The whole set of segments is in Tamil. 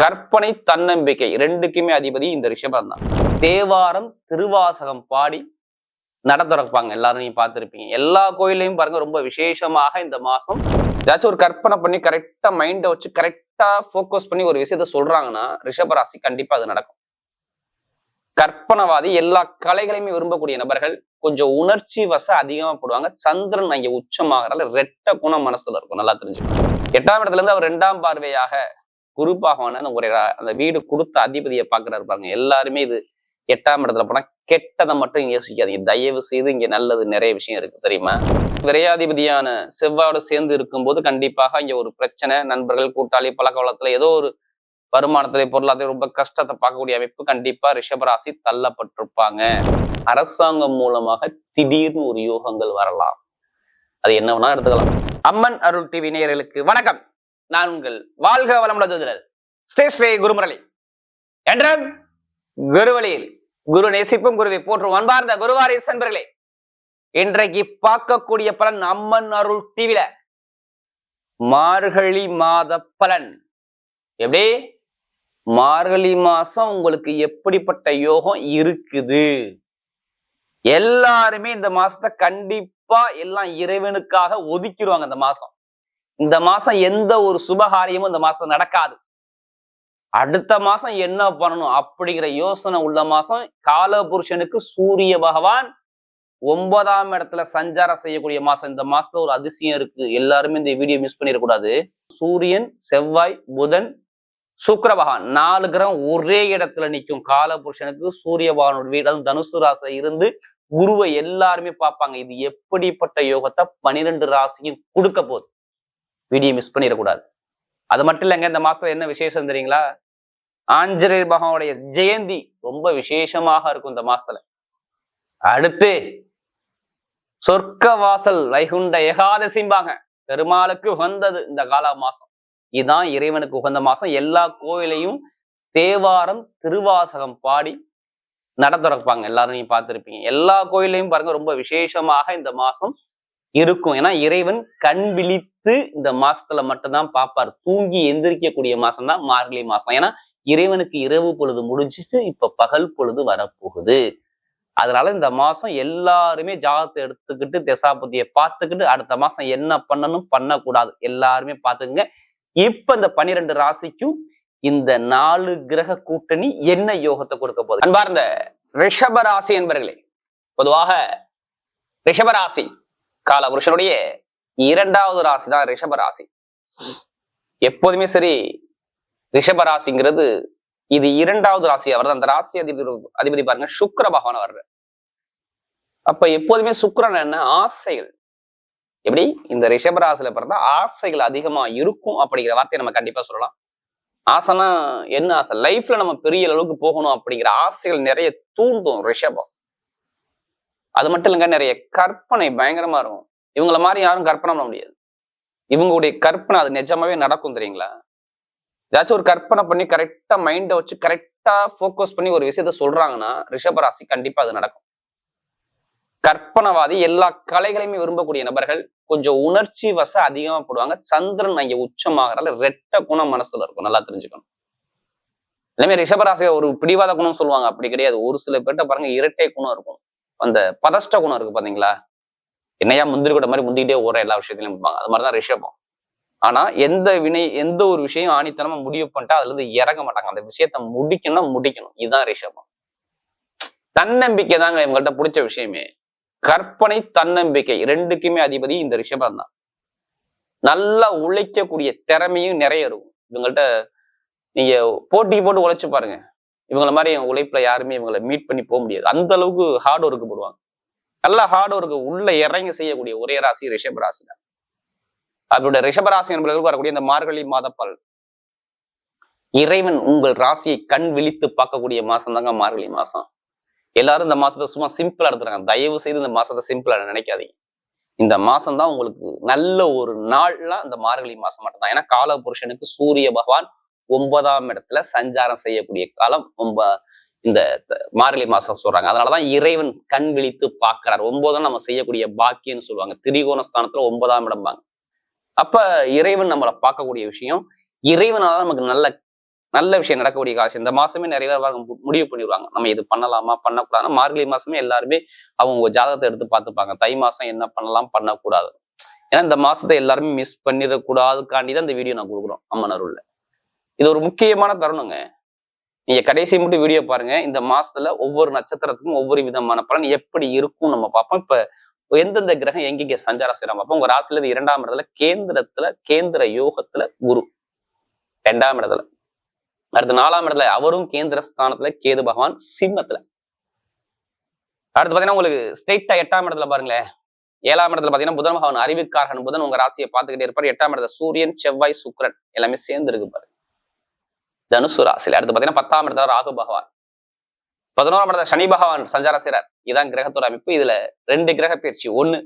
கற்பனை தன்னம்பிக்கை ரெண்டுக்குமே அதிபதி இந்த ரிஷபம் தான். தேவாரம் திருவாசகம் பாடி நட திறப்பாங்க எல்லாரும் நீங்க பார்த்துருப்பீங்க. எல்லா கோயிலையும் பாருங்க ரொம்ப விசேஷமாக இந்த மாசம் ஏதாச்சும் ஒரு கற்பனை பண்ணி கரெக்டா மைண்டை வச்சு கரெக்டா ஃபோக்கஸ் பண்ணி ஒரு விஷயத்த சொல்றாங்கன்னா ரிஷபராசி கண்டிப்பா அது நடக்கும். கற்பனவாதி எல்லா கலைகளையுமே விரும்பக்கூடிய நபர்கள் கொஞ்சம் உணர்ச்சி வச அதிகமா போடுவாங்க. சந்திரன் அங்க உச்சமாகறால ரெட்ட குணம் மனசுல இருக்கும். நல்லா தெரிஞ்சுக்கணும். எட்டாம் இடத்துல இருந்து அவர் ரெண்டாம் பார்வையாக குறிப்பாக அந்த ஒரு அந்த வீடு கொடுத்த அதிபதியை பார்க்குறாரு பாருங்க. எல்லாருமே இது எட்டாம் இடத்துல போனா கெட்டதை மட்டும் யோசிக்காதீங்க. தயவு செய்து இங்க நல்லது நிறைய விஷயம் இருக்கு தெரியுமா? விரையாதிபதியான செவ்வாயோட சேர்ந்து இருக்கும்போது கண்டிப்பாக இங்க ஒரு பிரச்சனை நண்பர்கள் கூட்டாளி பழக்க வளத்துல ஏதோ ஒரு வருமானத்திலே பொருளாதார ரொம்ப கஷ்டத்தை பார்க்கக்கூடிய அமைப்பு கண்டிப்பா ரிஷபராசி தள்ளப்பட்டிருப்பாங்க. அரசாங்கம் மூலமாக திடீர்னு ஒரு யோகங்கள் வரலாம். அது என்ன வேணா எடுத்துக்கலாம். அம்மன் அருள் டிவி நேயர்களுக்கு வணக்கம். நான் உங்கள் வாழ்க வளமுடன் ஸ்ரீ ஸ்ரீ குருமுரளி. என்றும் குருவழியில் குரு நேசிப்பும் குருவை போற்றும் அன்பார்ந்த குருவாரி சென்பர்களே இன்றைக்கு பார்க்கக்கூடிய பலன் அம்மன் அருள் டிவில மார்கழி மாத பலன். எப்படி? மார்கழி மாசம் உங்களுக்கு எப்படிப்பட்ட யோகம் இருக்குது? எல்லாருமே இந்த மாசத்தை கண்டிப்பா எல்லாம் இறைவனுக்காக ஒதுக்கிடுவாங்க இந்த மாசம். இந்த மாசம் எந்த ஒரு சுபகாரியமும் இந்த மாசம் நடக்காது. அடுத்த மாசம் என்ன பண்ணணும் அப்படிங்கிற யோசனை உள்ள மாசம் கால புருஷனுக்கு சூரிய பகவான் ஒன்பதாம் இடத்துல சஞ்சாரம் செய்யக்கூடிய மாசம். இந்த மாசத்துல ஒரு அதிசயம் இருக்கு. எல்லாருமே இந்த வீடியோ மிஸ் பண்ணிடக்கூடாது. சூரியன் செவ்வாய் புதன் சுக்கர பகவான் நாலு கிரகம் ஒரே இடத்துல நிற்கும். கால புருஷனுக்கு சூரிய பகவானோட வீடு அதுவும் தனுசு ராசியில இருந்து குருவை எல்லாருமே பார்ப்பாங்க. இது எப்படிப்பட்ட யோகத்தை பனிரெண்டு ராசியும் கொடுக்க போகுது. வீடியோ மிஸ் பண்ணிடக்கூடாது. அது மட்டும் இல்லைங்க இந்த மாசத்துல என்ன விசேஷம் தெரியுங்களா? ஆஞ்சநேயர் பகவானுடைய ஜெயந்தி ரொம்ப விசேஷமாக இருக்கும் இந்த மாசத்துல. அடுத்து சொர்க்க வாசல் வைகுண்ட ஏகாதசிம்பாங்க. பெருமாளுக்கு உகந்தது இந்த கால மாசம். இதுதான் இறைவனுக்கு உகந்த மாசம். எல்லா கோயிலையும் தேவாரம் திருவாசகம் பாடி நட திறப்பாங்க எல்லாரும் நீங்க பார்த்துருப்பீங்க. எல்லா கோயிலையும் பாருங்க ரொம்ப விசேஷமாக இந்த மாசம் இருக்கும். ஏன்னா இறைவன் கண் விழித்து இந்த மாசத்துல மட்டும்தான் பார்ப்பார் தூங்கி எந்திரிக்கக்கூடிய மாசம் தான் மார்கழி மாசம். ஏன்னா இறைவனுக்கு இரவு பொழுது முடிஞ்சிட்டு இப்ப பகல் பொழுது வரப்போகுது. அதனால இந்த மாசம் எல்லாருமே ஜாகத்தை எடுத்துக்கிட்டு தசாபதியை பார்த்துக்கிட்டு அடுத்த மாசம் என்ன பண்ணணும் பண்ணக்கூடாது. எல்லாருமே பார்த்துக்குங்க. இப்ப இந்த பனிரெண்டு ராசிக்கும் இந்த நாலு கிரக கூட்டணி என்ன யோகத்தை கொடுக்க போகுது? அன்பார்ந்த இந்த ராசி என்பர்களே பொதுவாக ரிஷபராசி கால புருஷனுடைய இரண்டாவது ராசி தான் ரிஷப ராசி எப்போதுமே சரி ரிஷப ராசிங்கிறது இது இரண்டாவது ராசி. அவர் அந்த ராசி அதிபதி அதிபதி பாருங்க சுக்கர பகவான் வர்ற அப்ப எப்போதுமே சுக்கரன் என்ன? ஆசைகள். எப்படி? இந்த ரிஷப ராசியில பிறந்தா ஆசைகள் அதிகமா இருக்கும் அப்படிங்கிற வார்த்தையை நம்ம கண்டிப்பா சொல்லலாம். ஆசைனா என்ன ஆசை? லைஃப்ல நம்ம பெரிய அளவுக்கு போகணும் அப்படிங்கிற ஆசைகள் நிறைய தூண்டும் ரிஷபம். அது மட்டும் இல்லைங்க நிறைய கற்பனை பயங்கரமா இருக்கும். இவங்கள மாதிரி யாரும் கற்பனை பண்ண முடியாது. இவங்களுடைய கற்பனை அது நிஜமாவே நடக்கும் தெரியுங்களா? ஏதாச்சும் ஒரு கற்பனை பண்ணி கரெக்டா மைண்டை வச்சு கரெக்டா ஃபோக்கஸ் பண்ணி ஒரு விஷயத்த சொல்றாங்கன்னா ரிஷபராசி கண்டிப்பா அது நடக்கும். கற்பனவாதி எல்லா கலைகளையுமே விரும்பக்கூடிய நபர்கள் கொஞ்சம் உணர்ச்சி வச அதிகமா போடுவாங்க. சந்திரன் அங்கே உச்சமாகறால ரெட்ட குணம் மனசுல இருக்கும் நல்லா தெரிஞ்சுக்கணும். எல்லாமே ரிஷபராசி ஒரு பிடிவாத குணம் சொல்லுவாங்க அப்படி கிடையாது. ஒரு சில பேர்ட்ட பாருங்க இரட்டை குணம் இருக்கும். அந்த பதஷ்ட குணம் இருக்கு பாத்தீங்களா? என்னையா முந்திரி கூட மாதிரி முந்திக்கிட்டே ஓர எல்லா விஷயத்திலையும் இருப்பாங்க. அது மாதிரிதான் ரிஷபம். ஆனா எந்த வினை எந்த ஒரு விஷயம் ஆணித்தனமா முடிவு பண்ணிட்டா அதுல இருந்து இறங்க மாட்டாங்க. அந்த விஷயத்த முடிக்கணும்னா முடிக்கணும். இதுதான் ரிஷபம். தன்னம்பிக்கை தாங்க இவங்கள்ட்ட பிடிச்ச விஷயமே. கற்பனை தன்னம்பிக்கை ரெண்டுக்குமே அதிபதி இந்த ரிஷபம் தான். நல்லா உழைக்கக்கூடிய திறமையும் நிறைய இருக்கும். இவங்கள்ட்ட நீங்க போட்டி போட்டு உழைச்சு பாருங்க. இவங்கள மாதிரி என் உழைப்புல யாருமே இவங்களை மீட் பண்ணி போக முடியாது. அந்த அளவுக்கு ஹார்ட் ஒர்க்கு போடுவாங்க. நல்ல ஹார்ட் ஒர்க்கு உள்ள இறங்கி செய்யக்கூடிய ஒரே ராசி ரிஷப ராசி தான். அவருடைய ரிஷபராசி என்பதற்கு வரக்கூடிய இந்த மார்கழி மாத இறைவன் உங்கள் ராசியை கண் விழித்து பார்க்கக்கூடிய மாசம் தாங்க மார்கழி மாசம். எல்லாரும் இந்த மாசத்தை சும்மா சிம்பிளா எடுத்துறாங்க தயவு செய்து இந்த மாசத்தை சிம்பிளா நினைக்காதீங்க. இந்த மாசம் தான் உங்களுக்கு நல்ல ஒரு நாள்லாம் இந்த மார்கழி மாசம் மட்டும்தான். ஏன்னா கால புருஷனுக்கு சூரிய பகவான் ஒன்பதாம் இடத்துல சஞ்சாரம் செய்யக்கூடிய காலம் ஒன்ப இந்த மார்கழி மாசம் சொல்றாங்க. அதனாலதான் இறைவன் கண் விழித்து பார்க்கிறார். ஒன்பதாம் நம்ம செய்யக்கூடிய பாக்கியம்னு சொல்லுவாங்க. திரிகோண ஸ்தானத்துல ஒன்பதாம் இடம்பாங்க அப்ப இறைவன் நம்மளை பார்க்கக்கூடிய விஷயம் இறைவனால நமக்கு நல்ல நல்ல விஷயம் நடக்கக்கூடிய காசு இந்த மாசமே நிறைய பேர் வாங்க மு- முடிவு பண்ணிடுவாங்க. நம்ம இது பண்ணலாமா பண்ணக்கூடாது மார்கழி மாசமே எல்லாருமே அவங்க ஜாதகத்தை எடுத்து பார்த்துப்பாங்க. தை மாசம் என்ன பண்ணலாம் பண்ணக்கூடாது. ஏன்னா இந்த மாசத்தை எல்லாருமே மிஸ் பண்ணிடக்கூடாதுக்காண்டி தான் இந்த வீடியோ நான் கொடுக்குறோம் அம்மன் அருள்ல. இது ஒரு முக்கியமான தருணங்க. நீங்க கடைசி மட்டும் வீடியோ பாருங்க. இந்த மாசத்துல ஒவ்வொரு நட்சத்திரத்துக்கும் ஒவ்வொரு விதமான பலன் எப்படி இருக்கும் நம்ம பார்ப்போம். இப்ப எந்தெந்த கிரகம் எங்கெங்க சஞ்சாரம் செய்யறோம் பார்ப்போம். உங்க ராசில இருந்து இரண்டாம் இடத்துல கேந்திரத்துல கேந்திர யோகத்துல குரு. ரெண்டாம் இடத்துல. அடுத்து நாலாம் இடத்துல அவரும் கேந்திர ஸ்தானத்துல கேது பகவான் சிம்மத்துல. அடுத்து பாத்தீங்கன்னா உங்களுக்கு ஸ்ட்ரெயிட்டா எட்டாம் இடத்துல பாருங்களேன். ஏழாம் இடத்துல பாத்தீங்கன்னா புதன் பகவான் அறிவிக்காரன் புதன் உங்க ராசியை பார்த்துக்கிட்டே இருப்பார். எட்டாம் இடத்துல சூரியன் செவ்வாய் சுக்கிரன் எல்லாமே சேர்ந்து இருக்கு பாரு. தனுசு ராசியில. அடுத்து பாத்தீங்கன்னா பத்தாம் இடத்துல ராகு பகவான். பதினோராம் இடத்துல சனி பகவான் சஞ்சாரம் செய்கிறார் இதுதான் கிரகத்தோட அமைப்பு. இதுல ரெண்டு கிரக பயிற்சி. ஒண்ணு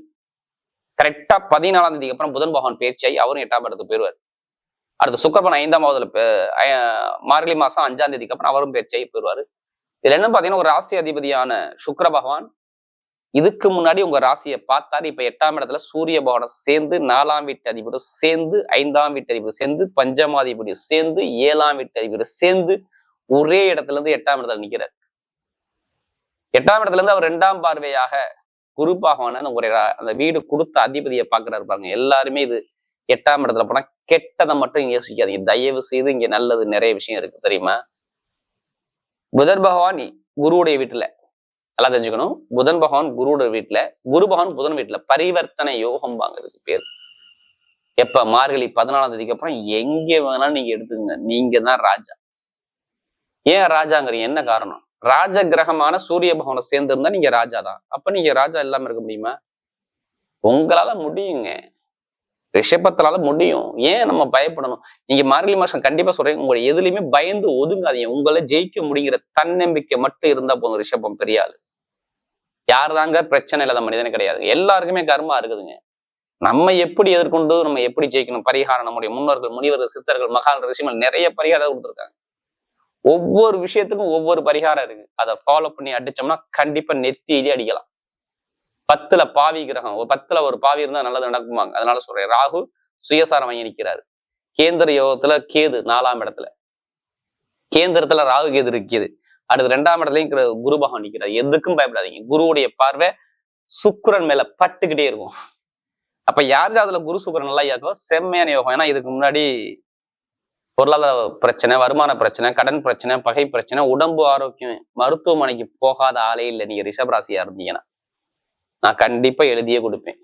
கரெக்டா பதினாலாம் தேதிக்கு அப்புறம் புதன் பகவான் பயிற்சியாகி அவரும் எட்டாம் இடத்துக்கு போயிருவார். அடுத்து சுக்கரபன் ஐந்தாம் மாதத்துல மார்கழி மாசம் அஞ்சாம் தேதிக்கு அப்புறம் அவரும் பயிற்சியாகி போயிருவாரு. இதுல என்ன பாத்தீங்கன்னா ஒரு ராசி அதிபதியான சுக்கர பகவான் இதுக்கு முன்னாடி உங்க ராசியை பார்த்தாரு இப்ப எட்டாம் இடத்துல சூரிய பவனம் சேர்ந்து நாலாம் வீட்டு அதிபரும் சேர்ந்து ஐந்தாம் வீட்டு அதிபதி சேர்ந்து பஞ்சமாதிபதியும் சேர்ந்து ஏழாம் வீட்டு அதிபதி சேர்ந்து ஒரே இடத்துல இருந்து எட்டாம் இடத்துல நிக்கிறார். எட்டாம் இடத்துல இருந்து அவர் ரெண்டாம் பார்வையாக குரு பகவான ஒரு அந்த வீடு கொடுத்த அதிபதியை பாக்குறாரு பாருங்க. எல்லாருமே இது எட்டாம் இடத்துல போனா கெட்டதை மட்டும் யோசிக்காதீங்க. தயவு செய்து இங்க நல்லது நிறைய விஷயம் இருக்கு தெரியுமா? புதர் பகவான் குருவுடைய வீட்டுல நல்லா தெரிஞ்சுக்கணும். புதன் பகவான் குருட வீட்டுல குரு பகவான் புதன் வீட்டுல பரிவர்த்தனை யோகம் வாங்குறதுக்கு பேர். எப்ப? மார்கழி பதினாலாம் தேதிக்கு அப்புறம் எங்க வேணாலும் நீங்க எடுத்துங்க நீங்க தான் ராஜா. ஏன் ராஜாங்கிறீங்க? என்ன காரணம்? ராஜ கிரகமான சூரிய பகவானை சேர்ந்திருந்தா நீங்க ராஜா தான். அப்ப நீங்க ராஜா இல்லாம இருக்க முடியுமா? உங்களால முடியுங்க. ரிஷபத்தினால முடியும். ஏன் நம்ம பயப்படணும்? நீங்க மார்கழி மாசம் கண்டிப்பா சொல்றேன். உங்களை எதுலையுமே பயந்து ஒதுங்காதீங்க. உங்களை ஜெயிக்க முடிங்கிற தன்னம்பிக்கை மட்டும் இருந்தா போதும் ரிஷபம் பெரிய ஆளு. யார் தாங்க பிரச்சனை இல்லாத மனிதனே கிடையாது. எல்லாருக்குமே கர்மா இருக்குதுங்க. நம்ம எப்படி எதிர்கொண்டு நம்ம எப்படி ஜெயிக்கணும்? பரிகாரம் நம்முடைய முன்னோர்கள் முனிவர்கள் சித்தர்கள் மகான் ரிஷிமல் நிறைய பரிகாரம் கொடுத்துருக்காங்க. ஒவ்வொரு விஷயத்துக்கும் ஒவ்வொரு பரிகாரம் இருக்கு. அதை ஃபாலோ பண்ணி அடிச்சோம்னா கண்டிப்பா நெத்தியிலே அடிக்கலாம். பத்துல பாவி கிரகம் ஒரு பத்துல ஒரு பாவி இருந்தா நல்லது நடக்குமாங்க. அதனால சொல்றேன். ராகு சுயசாரம் வாங்கி நிற்கிறாரு கேந்திர யோகத்துல கேது நாலாம் இடத்துல. கேந்திரத்துல ராகு கேது இருக்குது. அடுத்து ரெண்டாம் இடத்துலையும் இருக்கிற குரு பகவான் நிற்கிறார் எதுக்கும் பயப்படாதீங்க. குருவுடைய பார்வை சுக்கரன் மேல பட்டுக்கிட்டே இருக்கும். அப்ப யார் ஜாதத்துல குரு சுக்கரன் நல்லா இயக்கோ செம்மையான யோகம். ஏன்னா இதுக்கு முன்னாடி பொருளாதார பிரச்சனை வருமான பிரச்சனை கடன் பிரச்சனை பகை பிரச்சனை உடம்பு ஆரோக்கியம் மருத்துவமனைக்கு போகாத ஆளே இல்லை. நீங்க ரிஷபராசியா இருந்தீங்கன்னா நான் கண்டிப்பா எழுதியே கொடுப்பேன்.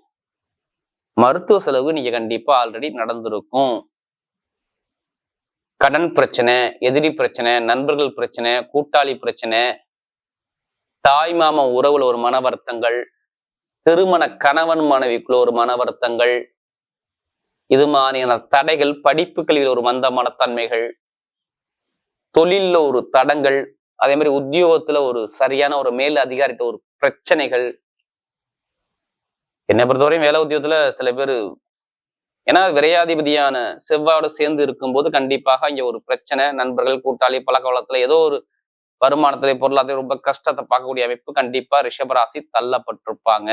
மருத்துவ செலவு நீங்க கண்டிப்பா ஆல்ரெடி நடந்திருக்கும். கடன் பிரச்சனை எதிரி பிரச்சனை நண்பர்கள் பிரச்சனை கூட்டாளி பிரச்சனை தாய் மாமன் உறவுல ஒரு மன வருத்தங்கள் திருமண கணவன் மனைவிக்குள்ள ஒரு மன வருத்தங்கள் இது மாதிரியான தடைகள் படிப்புகளில் ஒரு மந்தமான தன்மைகள் தொழில்ல ஒரு தடங்கள் அதே மாதிரி உத்தியோகத்துல ஒரு சரியான ஒரு மேல் அதிகாரிட்ட ஒரு பிரச்சனைகள். என்னை பொறுத்தவரையும் வேலை உத்தியோகத்துல சில பேர் ஏன்னா விரையாதிபதியான செவ்வாயோட சேர்ந்து இருக்கும்போது கண்டிப்பாக இங்க ஒரு பிரச்சனை நண்பர்கள் கூட்டாளி பழக்க வளத்துல ஏதோ ஒரு வருமானத்துல பொருளாதார ரொம்ப கஷ்டத்தை பார்க்கக்கூடிய அமைப்பு கண்டிப்பா ரிஷபராசி தள்ளப்பட்டிருப்பாங்க.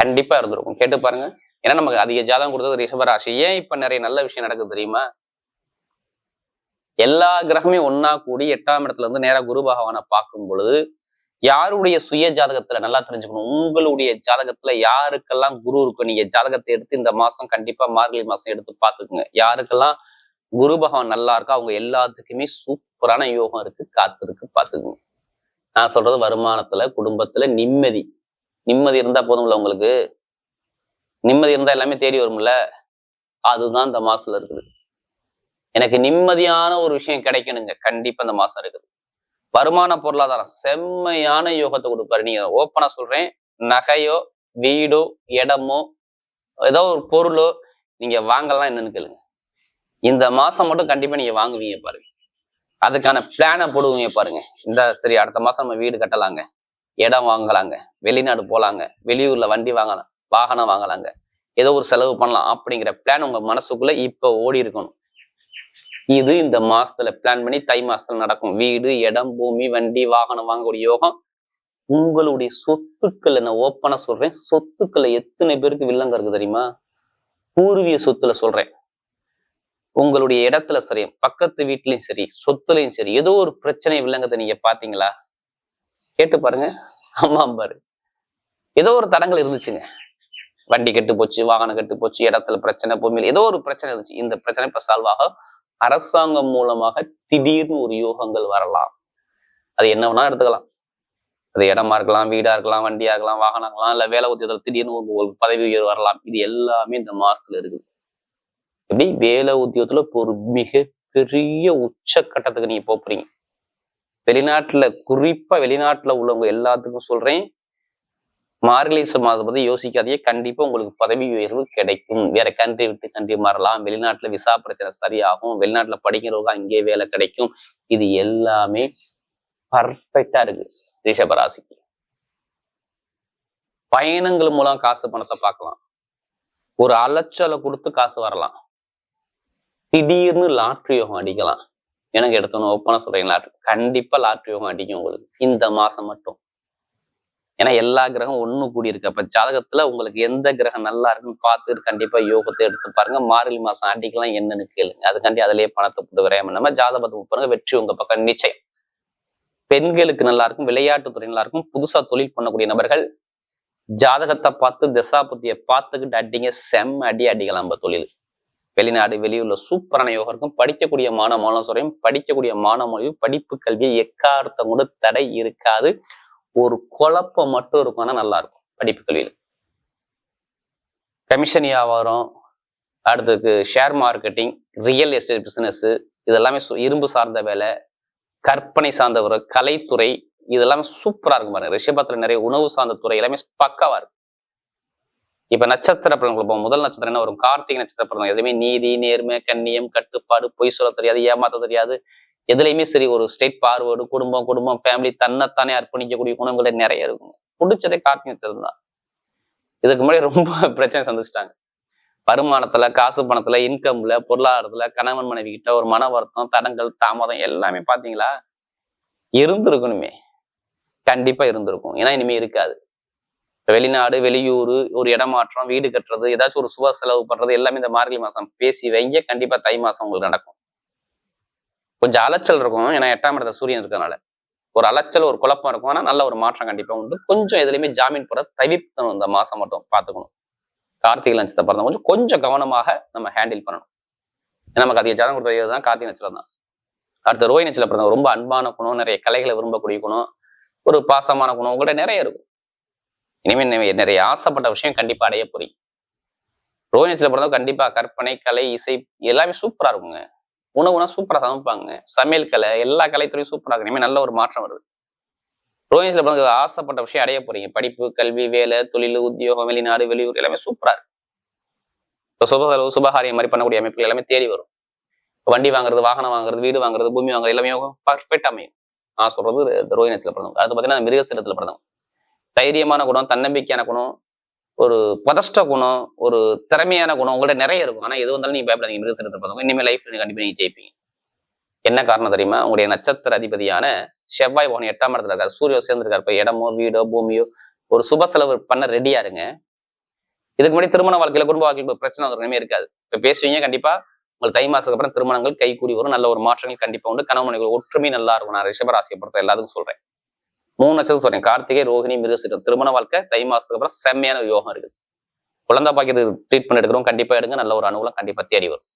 கண்டிப்பா இருந்திருக்கும். கேட்டு பாருங்க. ஏன்னா நமக்கு அதிக ஜாதகம் கொடுத்தது ரிஷபராசி. ஏன் இப்ப நிறைய நல்ல விஷயம் நடக்குது தெரியுமா? எல்லா கிரகமே ஒன்னா கூடி எட்டாம் இடத்துல இருந்து நேரா குரு பகவானை பார்க்கும் பொழுது யாருடைய சுய ஜாதகத்துல நல்லா தெரிஞ்சுக்கணும்? உங்களுடைய ஜாதகத்துல யாருக்கெல்லாம் குரு இருக்கும் நீங்க ஜாதகத்தை எடுத்து இந்த மாசம் கண்டிப்பா மார்கழி மாசம் எடுத்து பாத்துக்கோங்க யாருக்கெல்லாம் குரு பகவான் நல்லா இருக்கா அவங்க எல்லாத்துக்குமே சூப்பரான யோகம் இருக்கு காத்திருக்கு பாத்துக்குங்க நான் சொல்றது வருமானத்துல குடும்பத்துல நிம்மதி. நிம்மதி இருந்தா போதும்ல உங்களுக்கு? நிம்மதி இருந்தா எல்லாமே தேடி வரும்ல? அதுதான் இந்த மாசத்துல இருக்குது. எனக்கு நிம்மதியான ஒரு விஷயம் கிடைக்கணுங்க. கண்டிப்பா இந்த மாசம் இருக்குது. வருமான பொருளாதாரம். செம்மையான யோகத்தை கொடுப்பாரு. நீங்க ஓப்பனா சொல்றேன். நகையோ வீடோ இடமோ ஏதோ ஒரு பொருளோ நீங்க வாங்கலாம் என்னன்னு கேளுங்க. இந்த மாசம் மட்டும் கண்டிப்பா நீங்க வாங்குவீங்க பாருங்க. அதுக்கான பிளானை போடுவீங்க பாருங்க. இந்த சரி அடுத்த மாசம் நம்ம வீடு கட்டலாங்க. இடம் வாங்கலாங்க. வெளிநாடு போலாங்க. வெளியூர்ல வண்டி வாங்கலாம் வாகனம் வாங்கலாங்க. ஏதோ ஒரு செலவு பண்ணலாம் அப்படிங்கிற பிளான் உங்க மனசுக்குள்ள இப்ப ஓடி இருக்கணும். இது இந்த மாசத்துல பிளான் பண்ணி தை மாசத்துல நடக்கும். வீடு இடம் பூமி வண்டி வாகனம் வாங்கக்கூடிய யோகம். உங்களுடைய சொத்துக்கள் நான் ஓப்பனா சொல்றேன். சொத்துக்களை எத்தனை பேருக்கு வில்லங்க இருக்கு தெரியுமா? பூர்வீக சொத்துல சொல்றேன். உங்களுடைய இடத்துல சரி பக்கத்து வீட்லயும் சரி சொத்துலயும் சரி ஏதோ ஒரு பிரச்சனை வில்லங்கத்தை நீங்க பாத்தீங்களா கேட்டு பாருங்க. ஆமா பாரு. ஏதோ ஒரு தடங்கள் இருந்துச்சுங்க. வண்டி கெட்டு போச்சு வாகனம் கெட்டு போச்சு இடத்துல பிரச்சனை பூமியில் ஏதோ ஒரு பிரச்சனை இருந்துச்சு. இந்த பிரச்சனை இப்ப சால்வ் ஆக அரசாங்கம் மூலமாக திடீர்னு ஒரு யோகங்கள் வரலாம். அது என்ன வேணா எடுத்துக்கலாம். அது இடமா இருக்கலாம் வீடா இருக்கலாம் வண்டியா இருக்கலாம் வாகனம் இருக்கலாம் இல்ல வேலை உத்தியோகத்தில் திடீர்னு ஒரு பதவி உயர்வு வரலாம். இது எல்லாமே இந்த மாசத்துல இருக்குது. எப்படி? வேலை உத்தியோகத்துல ஒரு மிக பெரிய உச்சக்கட்டத்துக்கு நீங்க போறீங்க. வெளிநாட்டுல குறிப்பா வெளிநாட்டுல உள்ளவங்க எல்லாத்துக்கும் சொல்றேன். மார்கழி மாதத்தை பத்தி யோசிக்காதையே கண்டிப்பா உங்களுக்கு பதவி உயர்வு கிடைக்கும். வேற கண்ட்ரி விட்டு கண்ட்ரி மாறலாம். வெளிநாட்டுல விசா பிரச்சனை சரியாகும். வெளிநாட்டுல படிக்கிறவங்க அங்கேயே வேலை கிடைக்கும். இது எல்லாமே பர்ஃபெக்டா இருக்கு. ரிஷபராசிக்கு பயணங்கள் மூலம் காசு பணத்தை பார்க்கலாம். ஒரு அலைச்சலை கொடுத்து காசு வரலாம். திடீர்னு லாட்ரி யோகம் அடிக்கலாம். எனக்கு எடுத்தோன்னு ஓப்பனா சொல்றீங்க லாட்ரி கண்டிப்பா லாட்ரி யோகம் அடிக்கும் உங்களுக்கு. இந்த மாசம் மட்டும். ஏன்னா எல்லா கிரகம் ஒண்ணு கூடி இருக்கு அப்ப ஜாதகத்துல உங்களுக்கு எந்த கிரகம் நல்லா இருக்குன்னு பார்த்து கண்டிப்பா யோகத்தை எடுத்து பாருங்க. மார்கழி மாசம் அடிக்கலாம் என்னன்னு கேளுங்க. அதுக்காண்டி அதுலயே பணத்தை போட்டு விரயம் நம்ம ஜாதகத்தை பாருங்க வெற்றி உங்க பக்கம் நிச்சயம். பெண்களுக்கு நல்லா இருக்கும். விளையாட்டுத்துறை நல்லா இருக்கும். புதுசா தொழில் பண்ணக்கூடிய நபர்கள் ஜாதகத்தை பார்த்து திசாபுத்தியை பார்த்துக்கிட்டு அடிங்க. செம்ம அடி அடிக்கலாம் நம்ம தொழில். வெளிநாடு வெளியூர்ல சூப்பரான யோகம் இருக்கும். படிக்கக்கூடிய மாணவ மாணவ படிக்கக்கூடிய மாணவ படிப்பு கல்வியை எக்காரத்தம் கூட தடை இருக்காது. ஒரு குழப்பம் மட்டும் இருக்கும் ஆனா நல்லா இருக்கும் படிப்பு கல்வியில். கமிஷன் வியாபாரம் அடுத்ததுக்கு share marketing real estate business இதெல்லாமே இரும்பு சார்ந்த வேலை கற்பனை சார்ந்த ஒரு கலைத்துறை இதெல்லாமே சூப்பரா இருக்கும் பாருங்க. ரிஷபத்தில் நிறைய உணவு சார்ந்த துறை எல்லாமே பக்காவாக இருக்கு இப்ப நட்சத்திர பிறந்தவங்களுக்கு முதல் நட்சத்திரம் என்ன வரும்? கார்த்திகை நட்சத்திர பிறந்தவங்க எதுவுமே நீதி நேர்மை கண்ணியம் கட்டுப்பாடு பொய் சொல்ல தெரியாது ஏமாத்த தெரியாது. எதுலையுமே சரி ஒரு ஸ்டேட் பார்வேர்டு குடும்பம் குடும்பம் ஃபேமிலி தன்னைத்தானே அர்ப்பணிக்கக்கூடிய குணங்களே நிறைய இருக்குங்க பிடிச்சதே கார்த்திகை நட்சத்திரம் இதுக்கு முன்னாடி ரொம்ப பிரச்சனை சந்திச்சிட்டாங்க. வருமானத்துல காசு பணத்துல இன்கம்ல பொருளாதாரத்துல கணவன் மனைவி கிட்ட ஒரு மன வருத்தம் தடங்கள் தாமதம் எல்லாமே பாத்தீங்களா? இருந்திருக்கணுமே. கண்டிப்பா இருந்திருக்கும். ஏன்னா இனிமே இருக்காது. வெளிநாடு வெளியூர் ஒரு இடமாற்றம் வீடு கட்டுறது ஏதாச்சும் ஒரு சுப செலவு பண்றது எல்லாமே இந்த மார்கழி மாசம் பேசி வைங்க. கண்டிப்பா தை மாசம் உங்களுக்கு நடக்கும். கொஞ்சம் அலைச்சல் இருக்கும். ஏன்னா எட்டாம் இடத்துல சூரியன் இருக்கனால ஒரு அலைச்சல் ஒரு குழப்பம் இருக்கும். ஆனா நல்ல ஒரு மாற்றம் கண்டிப்பா உண்டு. கொஞ்சம் எதுலையுமே ஜாமீன் போட தவிர்த்தணும் இந்த மாசம் மட்டும் பார்த்துக்கணும். கார்த்திகை நட்சத்திரம் பிறந்த கொஞ்சம் கொஞ்சம் கவனமாக நம்ம ஹேண்டில் பண்ணணும். ஏன்னா நமக்கு அதிக ஜாதகம் கொடுத்தது தான் கார்த்திகை நட்சத்திரம் தான். அடுத்த ரோஹி நட்சத்திரம் பிறந்த ரொம்ப அன்பான குணம் நிறைய கலைகளை விரும்பக்கூடிய குணம் ஒரு பாசமான குணம் உங்கள்கிட்ட நிறைய இருக்கும். இனிமேல் நிறைய- நிறைய ஆசைப்பட்ட விஷயம் கண்டிப்பா அடைய போறீங்க. ரோஹி நட்சத்திரம் பிறந்தவங்க கண்டிப்பா கற்பனை கலை இசை எல்லாமே சூப்பரா இருக்குங்க. உணவுனா சூப்பரா சமைப்பாங்க. சமையல் கலை எல்லா கலைத்துறையும் சூப்பரா இருக்கு. இனிமேல் நல்ல ஒரு மாற்றம் வருது. ரோஹின்ஸ்ல பிறந்த ஆசைப்பட்ட விஷயம் அடைய போறீங்க. படிப்பு கல்வி வேலை தொழில் உத்தியோகம் வெளிநாடு வெளியூர் எல்லாமே சூப்பரா இருக்கு. இப்போ சுப செலவு சுபகாரியம் மாதிரி பண்ணக்கூடிய அமைப்புகள் எல்லாமே தேடி வரும். வண்டி வாங்குறது வாகனம் வாங்குறது வீடு வாங்குறது பூமி வாங்குறது எல்லாமே பர்ஃபெக்ட் அமையும். நான் சொல்றது இந்த பிறந்தவங்க. அது பார்த்தீங்கன்னா மிருகசீரத்தில் பிறந்தவங்க. தைரியமான குணம் தன்னம்பிக்கையான குணம் ஒரு பதஷ்ட குணம் ஒரு திறமையான குணம் உங்கள்கிட்ட நிறைய இருக்கும். ஆனால் எது வந்தாலும் நீங்க பயப்படாதீங்க. மிருகசீலத்துல பார்த்தவங்க இனிமேல் லைஃப்ல கண்டிப்பா நீங்கள் ஜெயிப்பீங்க. என்ன காரணம் தெரியுமா? உங்களுடைய நட்சத்திர அதிபதியான செவ்வாய் பவன் எட்டாம் இடத்துல இருக்காரு. சூரியோ சேர்ந்திருக்காரு. இப்போ இடமோ வீடோ பூமியோ ஒரு சுப செலவு பண்ண ரெடியா இருங்க. இதுக்கு முன்னாடி திருமண வாழ்க்கையில குடும்ப வாழ்க்கையில் பிரச்சனை ஒரு இருக்காது. இப்ப பேசுவீங்க கண்டிப்பா. உங்களுக்கு தை மாசத்துக்கு அப்புறம் திருமணங்கள் கைகூடி வரும். நல்ல ஒரு மாற்றங்கள் கண்டிப்பா உண்டு. கணவன் ஒற்றுமை நல்லா இருக்கும் நான் ரிஷபராசியை பொறுத்த எல்லாத்துக்கும் சொல்றேன். மூணு நட்சத்திரம் சொல்றேன் கார்த்திகை ரோஹிணி மிருகசீரம் திருமண வாழ்க்கை தை மாசத்துக்கு அப்புறம் செம்மையான யோகம் இருக்குது. குழந்தை பாக்கியது ட்ரீட்மெண்ட் எடுக்கிறோம் கண்டிப்பா எடுங்க. நல்ல ஒரு அனுகூலம் கண்டிப்பா தேடி வரும்.